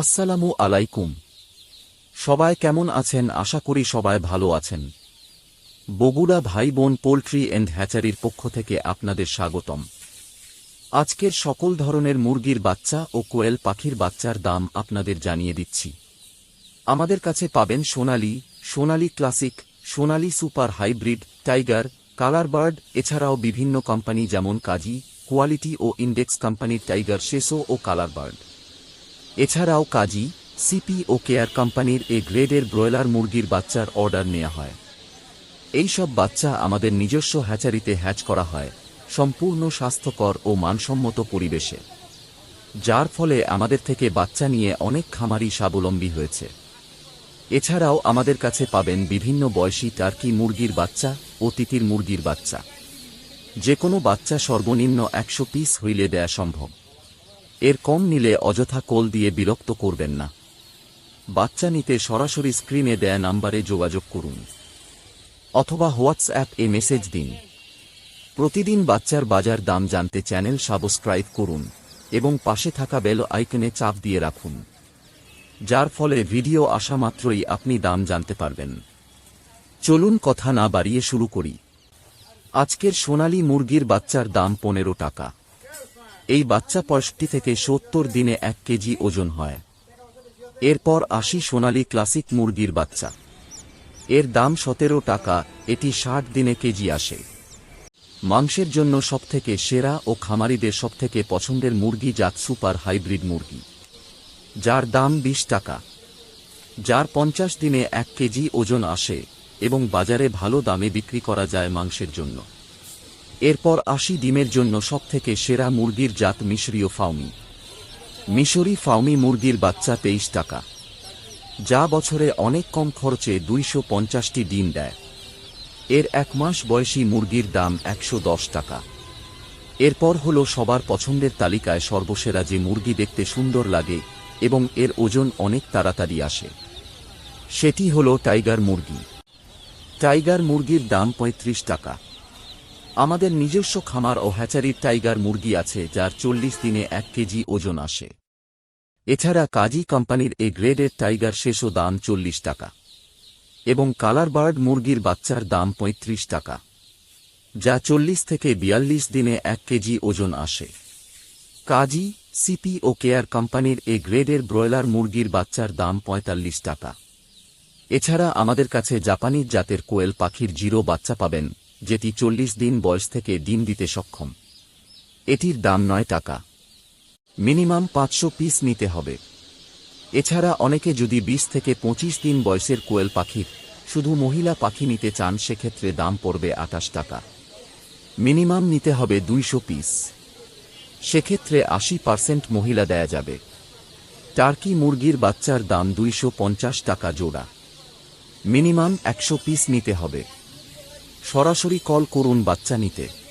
আসসালামু আলাইকুম। সবাই কেমন আছেন? আশা করি সবাই ভালো আছেন। বগুড়া ভাই বোন পোলট্রি অ্যান্ড হ্যাচারির পক্ষ থেকে আপনাদের স্বাগতম। আজকের সকল ধরনের মুরগির বাচ্চা ও কোয়েল পাখির বাচ্চার দাম আপনাদের জানিয়ে দিচ্ছি। আমাদের কাছে পাবেন Sonali Sonali classic, Sonali super hybrid, tiger, colour bird, এছাড়াও বিভিন্ন কোম্পানি যেমন কাজী, কোয়ালিটি ও ইন্ডেক্স কোম্পানির টাইগার শেসো ও কালার বার্ড। এছাড়াও কাজী, সিপি ও কেয়ার কোম্পানির এ গ্রেডের ব্রয়লার মুরগির বাচ্চার অর্ডার নেওয়া হয়। এই সব বাচ্চা আমাদের নিজস্ব হ্যাচারিতে হ্যাচ করা হয়, সম্পূর্ণ স্বাস্থ্যকর ও মানসম্মত পরিবেশে। যার ফলে আমাদের থেকে বাচ্চা নিয়ে অনেক খামারি স্বাবলম্বী হয়েছে। এছাড়াও আমাদের কাছে পাবেন বিভিন্ন বয়সী টার্কি মুরগির বাচ্চা ও তিতির মুরগির বাচ্চা। যে কোনো বাচ্চা সর্বনিম্ন একশো পিস হইলে দেয়া সম্ভব। এর কম নিলে অযথা কোল দিয়ে বিরক্ত করবেন না। বাচ্চা নিতে সরাসরি স্ক্রিনে দেয়া নাম্বারে যোগাযোগ করুন। অথবা হোয়াটসঅ্যাপ এ মেসেজ দিন। প্রতিদিন বাচ্চার বাজার দাম জানতে চ্যানেল সাবস্ক্রাইব করুন এবং পাশে থাকা বেল আইকনে চাপ দিয়ে রাখুন, যার ফলে ভিডিও আসা মাত্রই আপনি দাম জানতে পারবেন। চলুন কথা না বাড়িয়ে শুরু করি। আজকের সোনালী মুরগির বাচ্চার দাম পনেরো টাকা। এই বাচ্চা পঁয়ষট্টি থেকে সত্তর দিনে এক কেজি ওজন হয়। এরপর আসি সোনালি ক্লাসিক মুরগির বাচ্চা। এর দাম সতেরো টাকা, এটি ষাট দিনে কেজি আসে। মাংসের জন্য সবথেকে সেরা ও খামারিদের সবথেকে পছন্দের মুরগি জাত সুপার হাইব্রিড মুরগি। যার দাম বিশ টাকা। যার পঞ্চাশ দিনে এক কেজি ওজন আসে এবং বাজারে ভালো দামে বিক্রি করা যায় মাংসের জন্য। এরপর আশি ডিমের জন্য সবথেকে সেরা মুরগির জাত মিশরীয় ফাউমি। মিশরি ফাউমি মুরগির বাচ্চা তেইশ টাকা। যা বছরে অনেক কম খরচে দুইশো পঞ্চাশটি ডিম দেয়। এর এক মাস বয়সী মুরগির দাম একশো দশ টাকা। এরপর হল সবার পছন্দের তালিকায় সর্বসেরা যে মুরগি দেখতে সুন্দর লাগে এবং এর ওজন অনেক তাড়াতাড়ি আসে। সেটি হল টাইগার মুরগি। টাইগার মুরগির দাম পঁয়ত্রিশ টাকা। আমাদের নিজস্ব খামার ও হ্যাচারির টাইগার মুরগি আছে যার চল্লিশ দিনে এক কেজি ওজন আসে। এছাড়া কাজী কোম্পানির এ গ্রেডের টাইগার শেষও দাম চল্লিশ টাকা এবং কালার বার্ড মুরগির বাচ্চার দাম ৩৫ টাকা, যা চল্লিশ থেকে বিয়াল্লিশ দিনে এক কেজি ওজন আসে। কাজী, সিপি ও কেয়ার কোম্পানির এ গ্রেডের ব্রয়লার মুরগির বাচ্চার দাম ৪৫ টাকা। এছাড়া আমাদের কাছে জাপানি জাতের কোয়েল পাখির জিরো বাচ্চা পাবেন যেটি চল্লিশ দিন বয়স থেকে ডিম দিতে সক্ষম। এটির দাম নয় টাকা। মিনিমাম পাঁচশো পিস নিতে হবে। এছাড়া অনেকে যদি বিশ থেকে পঁচিশ দিন বয়সের কোয়েল পাখির, শুধু মহিলা পাখি নিতে চান, সেক্ষেত্রে দাম পড়বে আটাশ টাকা। মিনিমাম নিতে হবে দুইশো পিস। সেক্ষেত্রে আশি পার্সেন্ট মহিলা দেয়া যাবে। টার্কি মুরগির বাচ্চার দাম দুইশো পঞ্চাশ টাকা জোড়া। মিনিমাম একশো পিস নিতে হবে। সরাসরি কল করুন বাচ্চা নিতে।